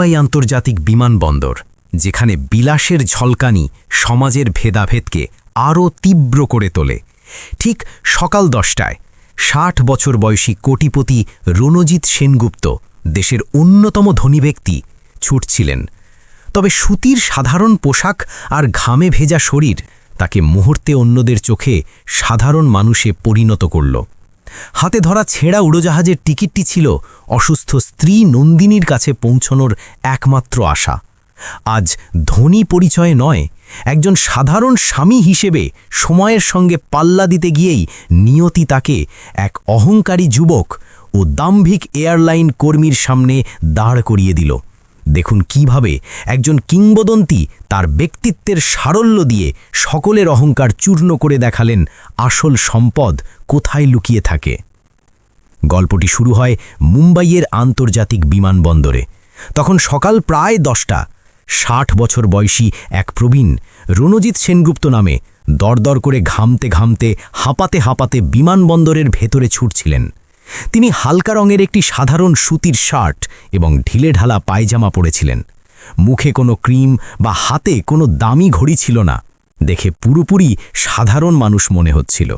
মুম্বাই আন্তর্জাতিক বিমানবন্দর যেখানে বিলাসের ঝলকানি সমাজের ভেদাভেদকে আরও তীব্র করে তোলে। ঠিক সকাল দশটায় ষাট বছর বয়সী কোটিপতি রণজিৎ সেনগুপ্ত দেশের অন্যতম ধনী ব্যক্তি ছুটছিলেন। তবে সুতির সাধারণ পোশাক আর ঘামে ভেজা শরীর তাকে মুহূর্তে অন্যদের চোখে সাধারণ মানুষে পরিণত করল। হাতে ধরা ছেঁড়া উড়োজাহাজের টিকিটটি ছিল অসুস্থ স্ত্রী নন্দিনীর কাছে পৌঁছনোর একমাত্র আশা। আজ ধনী পরিচয়ে নয়, একজন সাধারণ স্বামী হিসেবে সময়ের সঙ্গে পাল্লা দিতে গিয়েই নিয়তি তাকে এক অহংকারী যুবক ও দাম্ভিক এয়ারলাইন কর্মীর সামনে দাঁড় করিয়ে দিল। দেখুন কীভাবে একজন কিংবদন্তি তার ব্যক্তিত্বের সারল্য দিয়ে সকলের অহংকার চূর্ণ করে দেখালেন আসল সম্পদ কোথায় লুকিয়ে থাকে। গল্পটি শুরু হয় মুম্বাইয়ের আন্তর্জাতিক বিমানবন্দরে। তখন সকাল প্রায় দশটা, ষাট বছর বয়সী এক প্রবীণ, রণজিৎ সেনগুপ্ত নামে দরদর করে ঘামতে ঘামতে হাঁপাতে হাঁপাতে বিমানবন্দরের ভেতরে ছুটছিলেন। তিনি হালকা রঙের একটি সাধারণ সুতির শার্ট এবং ঢিলেঢালা পায়জামা পরেছিলেন। মুখে কোনো ক্রিম বা হাতে কোনো দামি ঘড়ি ছিল না। দেখে পুরোপুরি সাধারণ মানুষ মনে হচ্ছিল।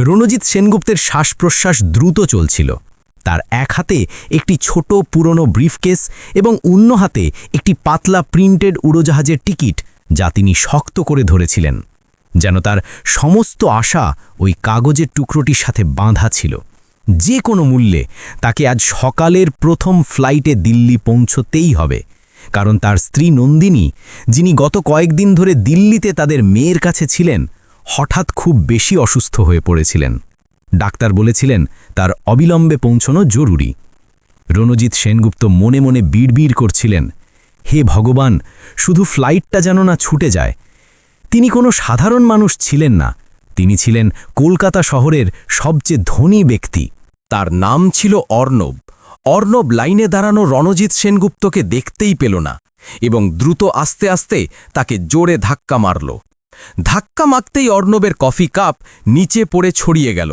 রণজিৎ সেনগুপ্তের শ্বাস প্রশ্বাস দ্রুত চলছিল। তার এক হাতে একটি ছোট পুরনো ব্রিফকেস এবং অন্য হাতে একটি পাতলা প্রিন্টেড উড়োজাহাজের টিকিট যা তিনি শক্ত করে ধরেছিলেন। যেন তার সমস্ত আশা ওই কাগজের টুকরোটির সাথে বাঁধা ছিল। যে কোনো মূল্যে তাকে আজ সকালের প্রথম ফ্লাইটে দিল্লি পৌঁছতেই হবে। কারণ তার স্ত্রী নন্দিনী, যিনি গত কয়েকদিন ধরে দিল্লিতে তাদের মেয়ের কাছে ছিলেন, হঠাৎ খুব বেশি অসুস্থ হয়ে পড়েছিলেন। ডাক্তার বলেছিলেন তার অবিলম্বে পৌঁছনো জরুরি। রণজিৎ সেনগুপ্ত মনে মনে বিড়বিড় করছিলেন, হে ভগবান, শুধু ফ্লাইটটা যেন না ছুটে যায়। তিনি কোনো সাধারণ মানুষ ছিলেন না। তিনি ছিলেন কলকাতা শহরের সবচেয়ে ধনী ব্যক্তি। তার নাম ছিল অর্ণব। অর্ণব লাইনে দাঁড়ানো রণজিৎ সেনগুপ্তকে দেখতেই পেল না এবং দ্রুত আস্তে আস্তে তাকে জোরে ধাক্কা মারল। ধাক্কা মারতেই অর্ণবের কফি কাপ নিচে পড়ে ছড়িয়ে গেল।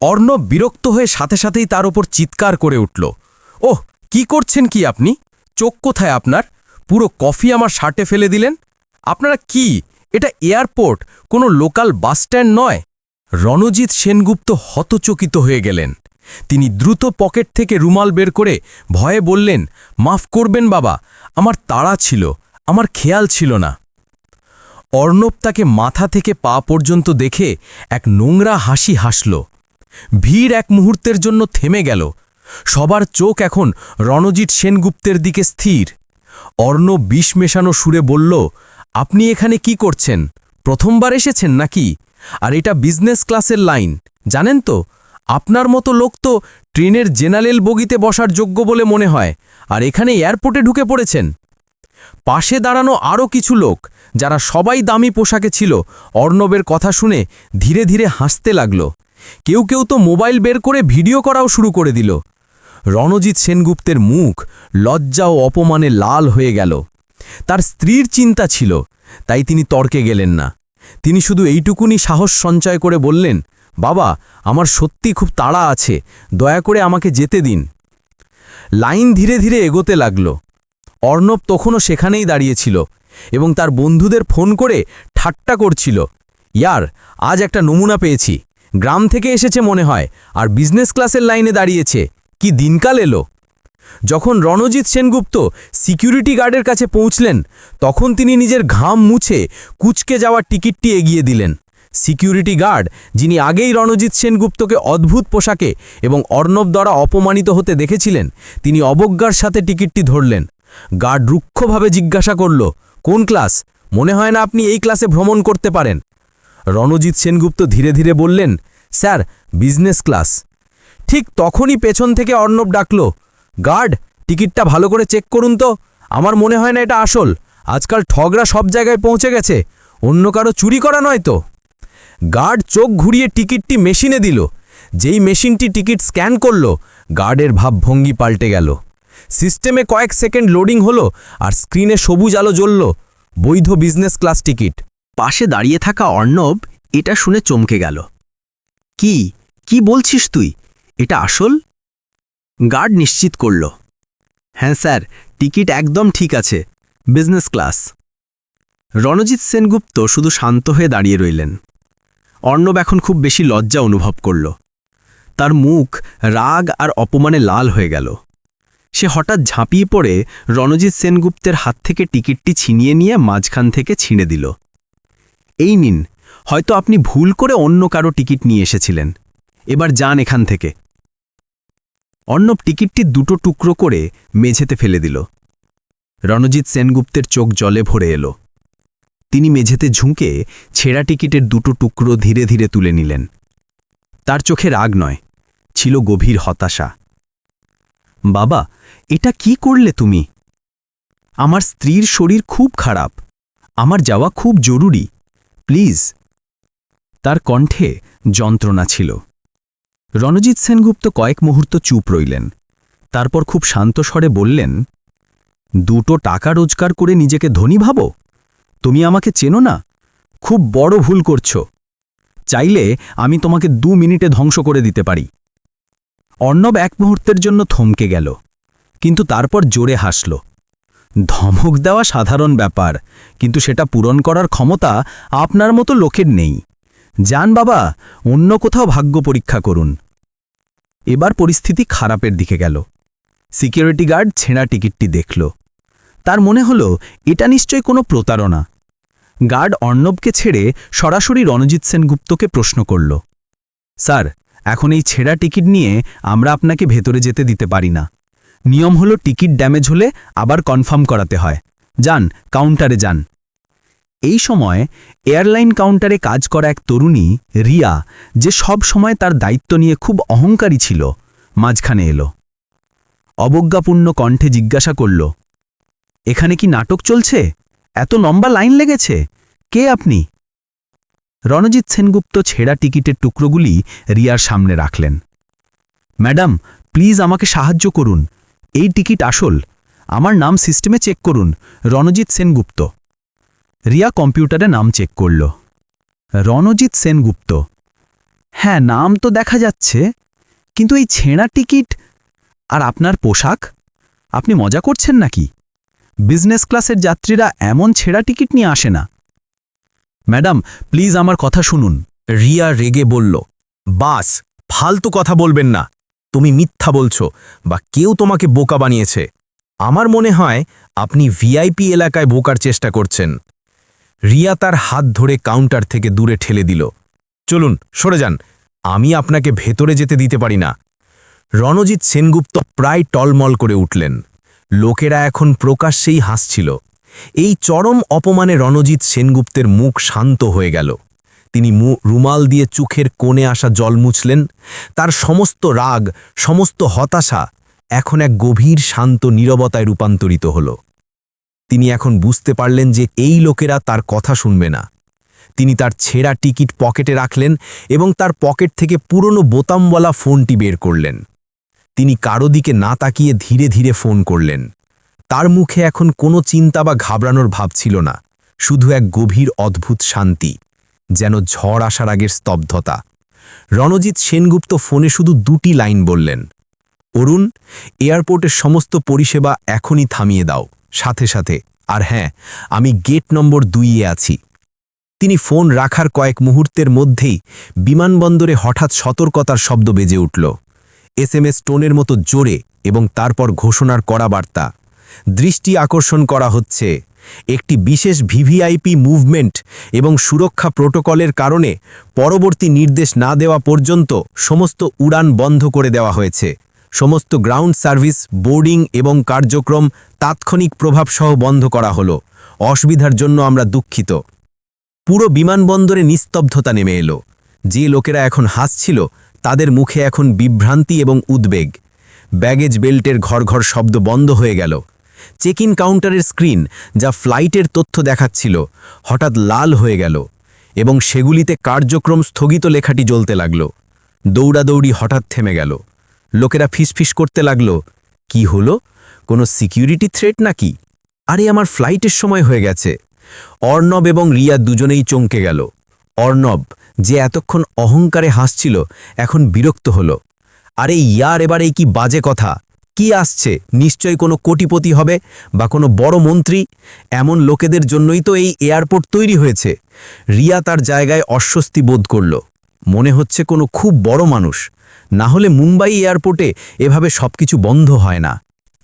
অর্ণব বিরক্ত হয়ে সাথে সাথেই তার ওপর চিৎকার করে উঠল, ওহ, কি করছেন কি আপনি? চোখ কোথায় আপনার? পুরো কফি আমার শার্টে ফেলে দিলেন? আপনারা কি? এটা এয়ারপোর্ট, কোনো লোকাল বাসস্ট্যান্ড নয়? রণজিৎ সেনগুপ্ত হতচকিত হয়ে গেলেন। তিনি দ্রুত পকেট থেকে রুমাল বের করে ভয়ে বললেন, মাফ করবেন বাবা, আমার তাড়া ছিল, আমার খেয়াল ছিল না। অর্ণব তাকে মাথা থেকে পা পর্যন্ত দেখে এক নোংরা হাসি হাসল। ভিড় এক মুহূর্তের জন্য থেমে গেল। সবার চোখ এখন রণজিৎ সেনগুপ্তের দিকে স্থির। অর্ণব বিষ মেশানো সুরে বলল, আপনি এখানে কি করছেন? প্রথমবার এসেছেন নাকি? আর এটা বিজনেস ক্লাসের লাইন, জানেন তো? আপনার মতো লোক তো ট্রেনের জেনারেল বগিতে বসার যোগ্য বলে মনে হয়, আর এখানে এয়ারপোর্টে ঢুকে পড়েছেন। পাশে দাঁড়ানো আরও কিছু লোক, যারা সবাই দামি পোশাকে ছিল, অর্ণবের কথা শুনে ধীরে ধীরে হাসতে লাগল। কেউ কেউ তো মোবাইল বের করে ভিডিও করাও শুরু করে দিল। রণজিৎ সেনগুপ্তের মুখ লজ্জা ও অপমানে লাল হয়ে গেল। তার স্ত্রীর চিন্তা ছিল, তাই তিনি তর্কে গেলেন না। তিনি শুধু এইটুকুনি সাহস সঞ্চয় করে বললেন বাবা, আমার সত্যি খুব তাড়া আছে, দয়া করে আমাকে যেতে দিন। লাইন ধীরে ধীরে এগোতে লাগল। অর্ণব তখনও সেখানেই দাঁড়িয়েছিল এবং তার বন্ধুদের ফোন করে ঠাট্টা করছিল। ইয়ার, আজ একটা নমুনা পেয়েছি। গ্রাম থেকে এসেছে মনে হয়, আর বিজনেস ক্লাসের লাইনে দাঁড়িয়েছে। কি দিনকাল এলো? যখন রণজিৎ সেনগুপ্ত সিকিউরিটি গার্ডের কাছে পৌঁছলেন, তখন তিনি নিজের ঘাম মুছে কুচকে যাওয়ার টিকিটটি এগিয়ে দিলেন। সিকিউরিটি গার্ড, যিনি আগেই রণজিৎ সেনগুপ্তকে অদ্ভুত পোশাকে এবং অর্ণব দ্বারা অপমানিত হতে দেখেছিলেন, তিনি অবজ্ঞার সাথে টিকিটটি ধরলেন। গার্ড রুক্ষভাবে জিজ্ঞাসা করল, কোন ক্লাস? মনে হয় না আপনি এই ক্লাসে ভ্রমণ করতে পারেন? রণজিৎ সেনগুপ্ত ধীরে ধীরে বললেন, স্যার, বিজনেস ক্লাস। ঠিক তখনই পেছন থেকে অর্ণব ডাকল, গার্ড, টিকিটটা ভালো করে চেক করুন তো, আমার মনে হয় না এটা আসল। আজকাল ঠগরা সব জায়গায় পৌঁছে গেছে, অন্য কারও চুরি করা নয় তো? গার্ড চোখ ঘুরিয়ে টিকিটটি মেশিনে দিল। যেই মেশিনটি টিকিট স্ক্যান করল, গার্ডের ভাবভঙ্গি পাল্টে গেল। সিস্টেমে কয়েক সেকেন্ড লোডিং হলো আর স্ক্রিনে সবুজ আলো জ্বলল বৈধ বিজনেস ক্লাস টিকিট। পাশে দাঁড়িয়ে থাকা অর্ণব এটা শুনে চমকে গেল। কি? কি বলছিস তুই? এটা আসল? গার্ড নিশ্চিত করল। হ্যাঁ স্যার, টিকিট একদম ঠিক আছে। Business class. রণজিৎ সেনগুপ্ত শুধু শান্ত হয়ে দাঁড়িয়ে রইলেন। অর্ণব এখন খুব বেশি লজ্জা অনুভব করল। তার মুখ রাগ আর অপমানে লাল হয়ে গেল। সে হঠাৎ ঝাঁপিয়ে পড়ে রণজিৎ সেনগুপ্তের হাত থেকে টিকিটটি ছিনিয়ে নিয়ে মাঝখান থেকে ছিঁড়ে দিল। এই নিন, হয়তো আপনি ভুল করে অন্য কারও টিকিট নিয়ে এসেছিলেন। এবার যান এখান থেকে। অর্ণব টিকিটটি দুটো টুকরো করে মেঝেতে ফেলে দিল। রণজিৎ সেনগুপ্তের চোখ জলে ভরে এলো। তিনি মেঝেতে ঝুঁকে ছেঁড়া টিকিটের দুটো টুকরো ধীরে ধীরে তুলে নিলেন। তার চোখে রাগ নয়, ছিল গভীর হতাশা। বাবা, এটা কি করলে তুমি? আমার স্ত্রীর শরীর খুব খারাপ, আমার যাওয়া খুব জরুরি, প্লিজ। তার কণ্ঠে যন্ত্রণা ছিল। রণজিৎ সেনগুপ্ত কয়েক মুহূর্ত চুপ রইলেন, তারপর খুব শান্ত স্বরে বললেন, দুটো টাকা রোজগার করে নিজেকে ধনী ভাবো? তুমি আমাকে চেনো না? খুব বড় ভুল করছ। চাইলে আমি তোমাকে দু মিনিটে ধ্বংস করে দিতে পারি। অর্ণব এক মুহূর্তের জন্য থমকে গেল, কিন্তু তারপর জোরে হাসল। ধমক দেওয়া সাধারণ ব্যাপার, কিন্তু সেটা পূরণ করার ক্ষমতা আপনার মতো লোকের নেই। যান বাবা, অন্য কোথাও ভাগ্য পরীক্ষা করুন। এবার পরিস্থিতি খারাপের দিকে গেল। সিকিউরিটি গার্ড ছেঁড়া টিকিটটি দেখল। তার মনে হল, এটা নিশ্চয় কোনো প্রতারণা। গার্ড অর্ণবকে ছেড়ে সরাসরি রণজিৎ সেনগুপ্তকে প্রশ্ন করল, স্যার, এখন এই ছেঁড়া টিকিট নিয়ে আমরা আপনাকে ভেতরে যেতে দিতে পারি না। নিয়ম হলো টিকিট ড্যামেজ হলে আবার কনফার্ম করাতে হয়। যান, কাউন্টারে যান। এই সময় এয়ারলাইন কাউন্টারে কাজ করা এক তরুণী, রিয়া, যে সব সময় তার দায়িত্ব নিয়ে খুব অহংকারী ছিল, মাঝখানে এলো। অবজ্ঞাপূর্ণ কণ্ঠে জিজ্ঞাসা করল এখানে কি নাটক চলছে? এত লম্বা লাইন লেগেছে। কে আপনি? রণজিৎ সেনগুপ্ত ছেঁড়া টিকিটের টুকরোগুলি রিয়ার সামনে রাখলেন। ম্যাডাম, প্লিজ আমাকে সাহায্য করুন। এই টিকিট আসল। আমার নাম সিস্টেমে চেক করুন। রণজিৎ সেনগুপ্ত। রিয়া কম্পিউটারে নাম চেক করল। রণজিৎ সেনগুপ্ত। হ্যাঁ নাম তো দেখা যাচ্ছে। কিন্তু এই ছেঁড়া টিকিট আর আপনার পোশাক? আপনি মজা করছেন নাকি? বিজনেস ক্লাসের যাত্রীরা এমন ছেঁড়া টিকিট নিয়ে আসে না। ম্যাডাম, প্লিজ আমার কথা শুনুন। রিয়া রেগে বলল, বাস, ফালতু কথা বলবেন না। তুমি মিথ্যা বলছো বা কেউ তোমাকে বোকা বানিয়েছে। আমার মনে হয় আপনি ভিআইপি এলাকায় বোকার চেষ্টা করছেন। রিয়া তার হাত ধরে কাউন্টার থেকে দূরে ঠেলে দিল, চলুন, সরে যান। আমি আপনাকে ভেতরে যেতে দিতে পারি না। রণজিৎ সেনগুপ্ত প্রায় টলমল করে উঠলেন। লোকেরা এখন প্রকাশ্যেই হাসছিল। এই চরম অপমানে রণজিৎ সেনগুপ্তের মুখ শান্ত হয়ে গেল। তিনি রুমাল দিয়ে চোখের কোণে আসা জল মুছলেন। তার সমস্ত রাগ, সমস্ত হতাশা এখন এক গভীর শান্ত নীরবতায় রূপান্তরিত হল। তিনি এখন বুঝতে পারলেন যে এই লোকেরা তার কথা শুনবে না। তিনি তার ছেঁড়া টিকিট পকেটে রাখলেন এবং তার পকেট থেকে পুরনো বোতামওয়ালা ফোনটি বের করলেন। তিনি কারও দিকে না তাকিয়ে ধীরে ধীরে ফোন করলেন। তার মুখে এখন কোনো চিন্তা বা ঘাবড়ানোর ভাব ছিল না, শুধু এক গভীর অদ্ভুত শান্তি, যেন ঝড় আসার আগের স্তব্ধতা। রণজিৎ সেনগুপ্ত ফোনে শুধু দুটি লাইন বললেন, অরুণ, এয়ারপোর্টের সমস্ত পরিষেবা এখনই থামিয়ে দাও, সাথে সাথে। আর হ্যাঁ আমি গেট নম্বর দুইয়ে আছি। তিনি ফোন রাখার কয়েক মুহূর্তের মধ্যেই বিমানবন্দরে হঠাৎ সতর্কতার শব্দ বেজে উঠল। এসএমএস টোনের মতো জোরে এবং তারপর ঘোষণার করা বার্তা। দৃষ্টি আকর্ষণ করা হচ্ছে। একটি বিশেষ ভিভিআইপি মুভমেন্ট এবং সুরক্ষা প্রোটোকলের কারণে পরবর্তী নির্দেশ না দেওয়া পর্যন্ত সমস্ত উড়ান বন্ধ করে দেওয়া হয়েছে। সমস্ত গ্রাউন্ড সার্ভিস, বোর্ডিং এবং কার্যক্রম তাৎক্ষণিক প্রভাবসহ বন্ধ করা হলো। অসুবিধার জন্য আমরা দুঃখিত। পুরো বিমানবন্দরে নিস্তব্ধতা নেমে এলো। যে লোকেরা এখন হাসছিল তাদের মুখে এখন বিভ্রান্তি এবং উদ্বেগ। ব্যাগেজ বেল্টের ঘর ঘর শব্দ বন্ধ হয়ে গেল। চেক ইন কাউন্টারের স্ক্রিন, যা ফ্লাইটের তথ্য দেখাচ্ছিল, হঠাৎ লাল হয়ে গেল এবং সেগুলিতে কার্যক্রম স্থগিত লেখাটি জ্বলতে লাগল। দৌড়াদৌড়ি হঠাৎ থেমে গেল। লোকেরা ফিসফিস করতে লাগল, কি হলো? কোনো সিকিউরিটি থ্রেট নাকি? আরে, আমার ফ্লাইটের সময় হয়ে গেছে। অর্ণব এবং রিয়া দুজনেই চমকে গেল। অর্ণব, যে এতক্ষণ অহংকারে হাসছিল, এখন বিরক্ত হল। আরে ইয়ার, এবার কি বাজে কথা? কি আসছে? নিশ্চয় কোনো কোটিপতি হবে বা কোনো বড় মন্ত্রী? এমন লোকেদের জন্যই তো এই এয়ারপোর্ট তৈরি হয়েছে। রিয়া তার জায়গায় অস্বস্তি বোধ করল। মনে হচ্ছে কোনো খুব বড় মানুষ। না হলে মুম্বাই এয়ারপোর্টে এভাবে সবকিছু বন্ধ হয় না।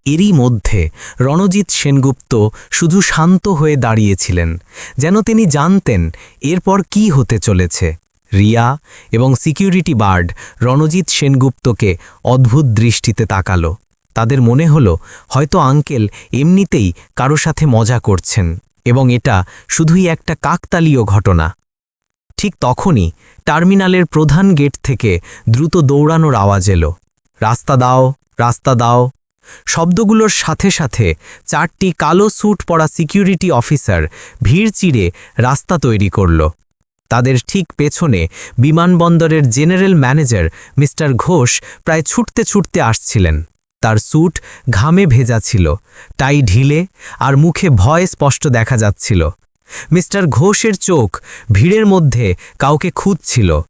এরই মধ্যে রণজিৎ সেনগুপ্ত শুধু শান্ত হয়ে দাঁড়িয়েছিলেন, যেন তিনি জানতেন এরপর কি হতে চলেছে। রিয়া এবং সিকিউরিটি বার্ড রণজিৎ সেনগুপ্তকে অদ্ভুত দৃষ্টিতে তাকালো। তাদের মনে হলো, হয়তো আঙ্কেল এমনিতেই কারও সাথে মজা করছেন এবং এটা শুধুই একটা কাকতালীয় ঘটনা। ঠিক তখনই টার্মিনালের প্রধান গেট থেকে দ্রুত দৌড়ানোর আওয়াজ এলো। রাস্তা দাও রাস্তা দাও শব্দগুলোর সাথে সাথে চারটি কালো স্যুট পরা সিকিউরিটি অফিসার ভিড় চিরে রাস্তা তৈরি করল। তাদের ঠিক পেছনে বিমানবন্দরের জেনারেল ম্যানেজার মিস্টার ঘোষ প্রায় ছুটতে ছুটতে আসছিলেন। তার স্যুট ঘামে ভেজা ছিল, টাই ঢিলে আর মুখে ভয় স্পষ্ট দেখা যাচ্ছিল। মিস্টার ঘোষের চোখ ভিড়ের মধ্যে কাউকে খুঁজছিল।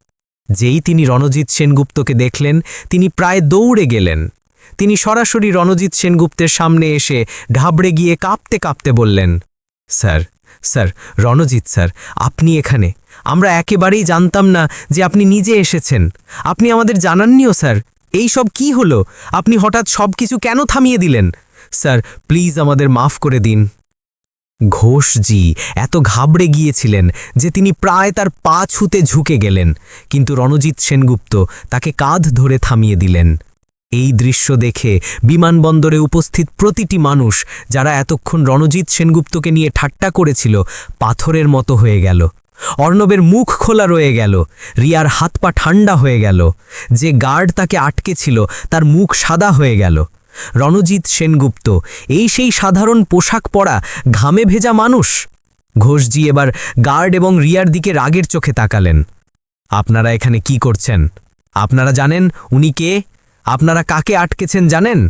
যেই তিনি রণজিৎ সেনগুপ্তকে দেখলেন, তিনি প্রায় দৌড়ে গেলেন। তিনি সরাসরি রণজিৎ সেনগুপ্তের সামনে এসে ঢাবড়ে গিয়ে কাঁপতে কাঁপতে বললেন, স্যার স্যার, রণজিৎ স্যার, আপনি এখানে। আমরা একেবারেই জানতাম না যে আপনি নিজে এসেছেন। আপনি আমাদের জানাননিও, স্যার। এই সব কি হলো? আপনি হঠাৎ সব কিছু কেন থামিয়ে দিলেন? স্যার, প্লিজ আমাদের মাফ করে দিন। ঘোষজি এত ঘাবড়ে গিয়েছিলেন যে তিনি প্রায় তার পা ছুতে ঝুঁকে গেলেন, কিন্তু রণজিৎ সেনগুপ্ত তাকে কাঁধ ধরে থামিয়ে দিলেন। এই দৃশ্য দেখে বিমানবন্দরে উপস্থিত প্রতিটি মানুষ, যারা এতক্ষণ রণজিৎ সেনগুপ্তকে নিয়ে ঠাট্টা করেছিল, পাথরের মতো হয়ে গেল। অর্ণবের মুখ খোলা রয়ে গেল, রিয়ার হাত পা ঠান্ডা হয়ে গেল, যে গার্ড তাকে আটকে ছিল তার মুখ সাদা হয়ে গেল। রণজিৎ সেনগুপ্ত, এই সেই সাধারণ পোশাক পরা, ঘামে ভেজা মানুষ? ঘোষজি এবার গার্ড এবং রিয়ার দিকে রাগের চোখে তাকালেন। আপনারা এখানে কি করছেন? আপনারা জানেন উনি কে? আপনারা কাকে আটকেছেন জানেন?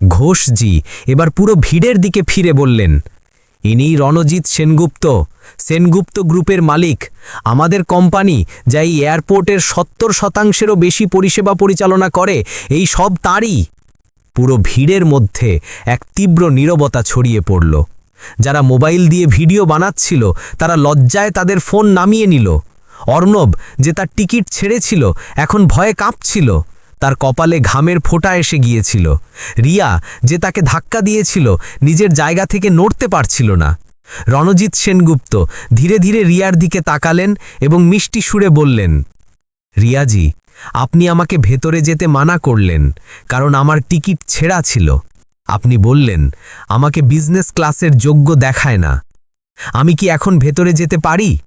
ঘোষজি এবার পুরো ভিড়ের দিকে ফিরে বললেন, ইনি রণজিৎ সেনগুপ্ত। সেনগুপ্ত গ্রুপের মালিক। আমাদের কোম্পানি, যা এই এয়ারপোর্টের সত্তর শতাংশেরও বেশি পরিষেবা পরিচালনা করে, এই সব তাঁরই। পুরো ভিড়ের মধ্যে এক তীব্র নীরবতা ছড়িয়ে পড়ল। যারা মোবাইল দিয়ে ভিডিও বানাচ্ছিল, তারা লজ্জায় তাদের ফোন নামিয়ে নিল। অর্ণব, যে তার টিকিট ছেড়েছিল, এখন ভয়ে কাঁপছিল। তার কপালে ঘামের ফোঁটা এসে গিয়েছিল। রিয়া যে তাকে ধাক্কা দিয়েছিল, নিজের জায়গা থেকে নড়তে পারছিল না। রণজিৎ সেনগুপ্ত ধীরে ধীরে রিয়ার দিকে তাকালেন এবং মিষ্টি সুরে বললেন, রিয়াজি, আপনি আমাকে ভেতরে যেতে মানা করলেন, কারণ আমার টিকিট ছেঁড়া ছিল। আপনি বললেন, আমাকে বিজনেস ক্লাসের যোগ্য দেখায় না। আমি কি এখন ভেতরে যেতে পারি?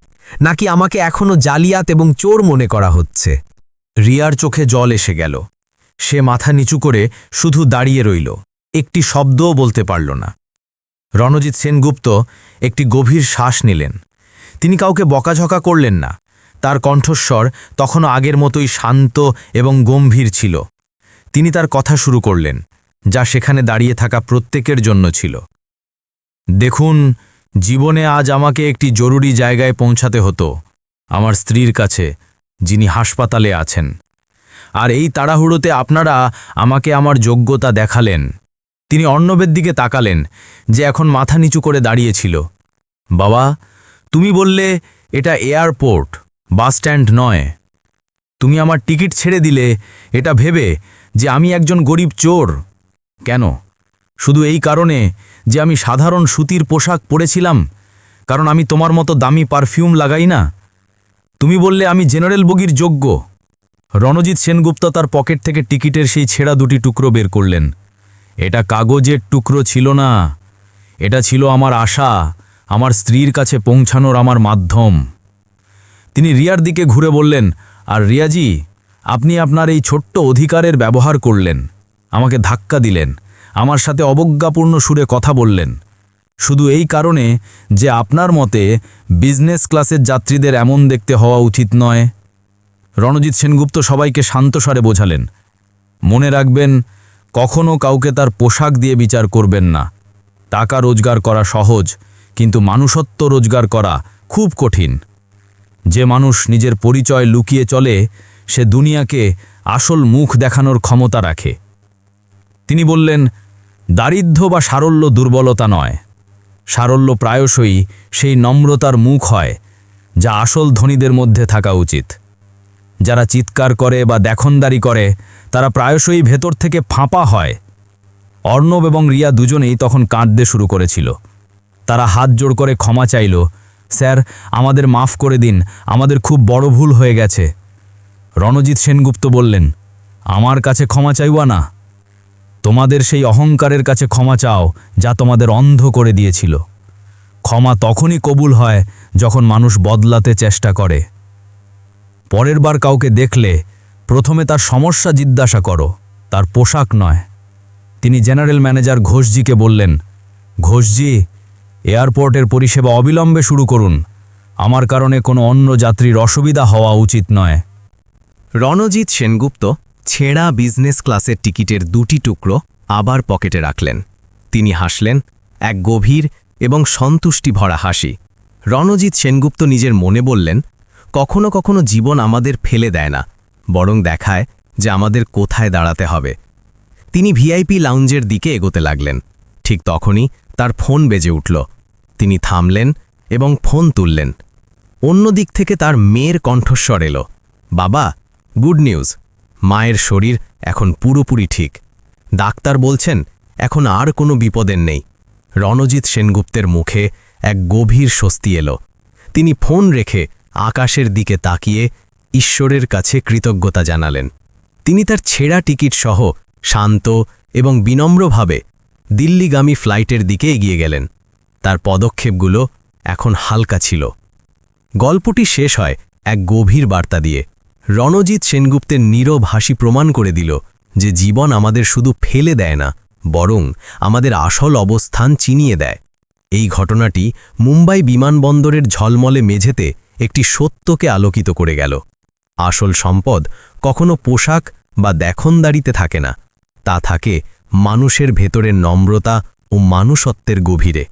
নাকি আমাকে এখনও জালিয়াত এবং চোর মনে করা হচ্ছে? রিয়ার চোখে জল এসে গেল। সে মাথা নিচু করে শুধু দাঁড়িয়ে রইল। একটি শব্দও বলতে পারল না। রণজিৎ সেনগুপ্ত একটি গভীর শ্বাস নিলেন। তিনি কাউকে বকাঝকা করলেন না। তার কণ্ঠস্বর তখনও আগের মতোই শান্ত এবং গম্ভীর ছিল। তিনি তার কথা শুরু করলেন, যা সেখানে দাঁড়িয়ে থাকা প্রত্যেকের জন্য ছিল। দেখুন, জীবনে আজ আমাকে একটি জরুরি জায়গায় পৌঁছাতে হতো, আমার স্ত্রীর কাছে যিনি হাসপাতালে আছেন। আর এই তাড়াহুড়োতে আপনারা আমাকে আমার যোগ্যতা দেখালেন। তিনি অর্ণবের দিকে তাকালেন, যে এখন মাথা নিচু করে দাঁড়িয়েছিল। বাবা, তুমি বললে এটা এয়ারপোর্ট বাসস্ট্যান্ড নয়। তুমি আমার টিকিট ছেড়ে দিলে, এটা ভেবে যে আমি একজন গরিব চোর। কেন? শুধু এই কারণে যে আমি সাধারণ সুতির পোশাক পরেছিলাম, কারণ আমি তোমার মতো দামি পারফিউম লাগাই না। তুমি বললে আমি জেনারেল বগির যোগ্য। রণজিৎ সেনগুপ্ত তার পকেট থেকে টিকিটের সেই ছেঁড়া দুটি টুকরো বের করলেন। এটা কাগজের টুকরো ছিল না। এটা ছিল আমার আশা, আমার স্ত্রীর কাছে পৌঁছানোর আমার মাধ্যম। তিনি রিয়ার দিকে ঘুরে বললেন, আর রিয়াজি, আপনি আপনার এই ছোট্ট অধিকারের ব্যবহার করলেন। আমাকে ধাক্কা দিলেন। আমার সাথে অবজ্ঞাপূর্ণ সুরে কথা বললেন। শুধু এই কারণে যে আপনার মতে বিজনেস ক্লাসের যাত্রীদের এমন দেখতে হওয়া উচিত নয়। রণজিৎ সেনগুপ্ত সবাইকে শান্তস্বরে বোঝালেন। মনে রাখবেন কখনও কাউকে তার পোশাক দিয়ে বিচার করবেন না। টাকা রোজগার করা সহজ, কিন্তু মানুষত্ব রোজগার করা খুব কঠিন। যে মানুষ নিজের পরিচয় লুকিয়ে চলে, সে দুনিয়াকে আসল মুখ দেখানোর ক্ষমতা রাখে। তিনি বললেন, দারিদ্র্য বা সারল্য দুর্বলতা নয়। সারল্য প্রায়শই সেই নম্রতার মুখ হয়, যা আসল ধনীদের মধ্যে থাকা উচিত। যারা চিৎকার করে বা দেখনদারি করে, তারা প্রায়শই ভেতর থেকে ফাঁপা হয়। অর্ণব এবং রিয়া দুজনেই তখন কাঁদতে শুরু করেছিল। তারা হাত জোড় করে ক্ষমা চাইল, স্যার, আমাদের মাফ করে দিন, আমাদের খুব বড় ভুল হয়ে গেছে। রণজিৎ সেনগুপ্ত বললেন, আমার কাছে ক্ষমা চাইবা না। তোমাদের সেই অহংকারের কাছে ক্ষমা চাও, যা তোমাদের অন্ধ করে দিয়েছিল। ক্ষমা তখনই কবুল হয় যখন মানুষ বদলাতে চেষ্টা করে। পরের বার কাউকে দেখলে প্রথমে তার সমস্যা জিজ্ঞাসা করো, তার পোশাক নয়। তিনি জেনারেল ম্যানেজার ঘোষজিকে বললেন, ঘোষজি, এয়ারপোর্টের পরিষেবা অবিলম্বে শুরু করুন। আমার কারণে কোনো অন্য যাত্রীর অসুবিধা হওয়া উচিত নয়। রণজিৎ সেনগুপ্ত ছেঁড়া বিজনেস ক্লাসের টিকিটের দুটি টুকরো আবার পকেটে রাখলেন। তিনি হাসলেন, এক গভীর এবং সন্তুষ্টি ভরা হাসি। রণজিৎ সেনগুপ্ত নিজের মনে বললেন, কখনো কখনো জীবন আমাদের ফেলে দেয় না, বরং দেখায় যে আমাদের কোথায় দাঁড়াতে হবে। তিনি ভিআইপি লাউঞ্জের দিকে এগোতে লাগলেন। ঠিক তখনই তার ফোন বেজে উঠল। তিনি থামলেন এবং ফোন তুললেন। অন্য দিক থেকে তার মেয়ের কণ্ঠস্বর এলো, বাবা, গুড নিউজ। মায়ের শরীর এখন পুরোপুরি ঠিক। ডাক্তার বলছেন, এখন আর কোনো বিপদের নেই। রণজিৎ সেনগুপ্তের মুখে এক গভীর স্বস্তি এলো। তিনি ফোন রেখে আকাশের দিকে তাকিয়ে ঈশ্বরের কাছে কৃতজ্ঞতা জানালেন। তিনি তার ছেঁড়া টিকিট সহ শান্ত এবং বিনম্রভাবে দিল্লিগামী ফ্লাইটের দিকে এগিয়ে গেলেন। তার পদক্ষেপগুলো এখন হালকা ছিল। গল্পটি শেষ হয় এক গভীর বার্তা দিয়ে। রণজিৎ সেনগুপ্তের নীরব হাসি প্রমাণ করে দিল যে জীবন আমাদের শুধু ফেলে দেয় না, বরং আমাদের আসল অবস্থান চিনিয়ে দেয়। এই ঘটনাটি মুম্বাই বিমানবন্দরের ঝলমলে মেঝেতে একটি সত্যকে আলোকিত করে গেল। আসল সম্পদ কখনো পোশাক বা দেখনদারিতে থাকে না, তা থাকে মানুষের ভেতরের নম্রতা ও মানুষত্বের গভীরে।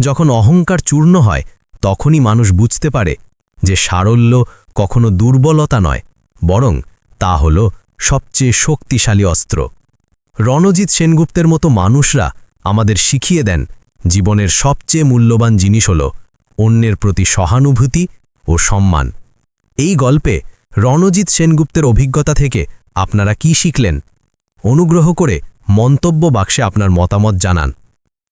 যখন অহংকার চূর্ণ হয়, তখনই মানুষ বুঝতে পারে যে সারল্য কখনো দুর্বলতা নয়, বরং তা হল সবচেয়ে শক্তিশালী অস্ত্র। রণজিৎ সেনগুপ্তের মতো মানুষরা আমাদের শিখিয়ে দেন, জীবনের সবচেয়ে মূল্যবান জিনিস হল অন্যের প্রতি সহানুভূতি ও সম্মান। এই গল্পে রণজিৎ সেনগুপ্তের অভিজ্ঞতা থেকে আপনারা কি শিখলেন? অনুগ্রহ করে মন্তব্য বাক্সে আপনার মতামত জানান।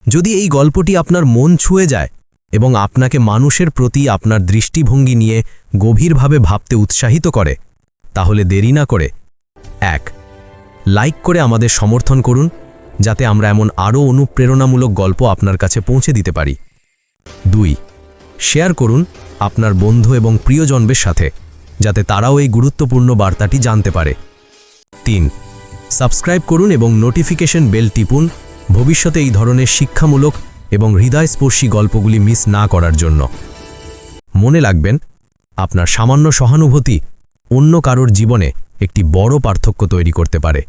যদি এই গল্পটি আপনার মন ছুঁয়ে যায় এবং আপনাকে মানুষের প্রতি আপনার দৃষ্টিভঙ্গি নিয়ে গভীরভাবে ভাবতে উৎসাহিত করে। তাহলে দেরি না করে। এক, লাইক করে আমাদের সমর্থন করুন, যাতে আমরা এমন আরও অনুপ্রেরণামূলক গল্প আপনার কাছে পৌঁছে দিতে পারি। দুই, শেয়ার করুন আপনার বন্ধু এবং প্রিয়জনদের সাথে, যাতে তারাও এই গুরুত্বপূর্ণ বার্তাটি জানতে পারে। তিন, সাবস্ক্রাইব করুন এবং নোটিফিকেশন বেল টিপুন। ভবিষ্যতে এই ধরনের শিক্ষামূলক এবং হৃদয়স্পর্শী গল্পগুলি মিস না করার জন্য। মনে লাগবেন আপনার সামান্য সহানুভূতি অন্য কারোর জীবনে একটি বড় পার্থক্য তৈরি করতে পারে।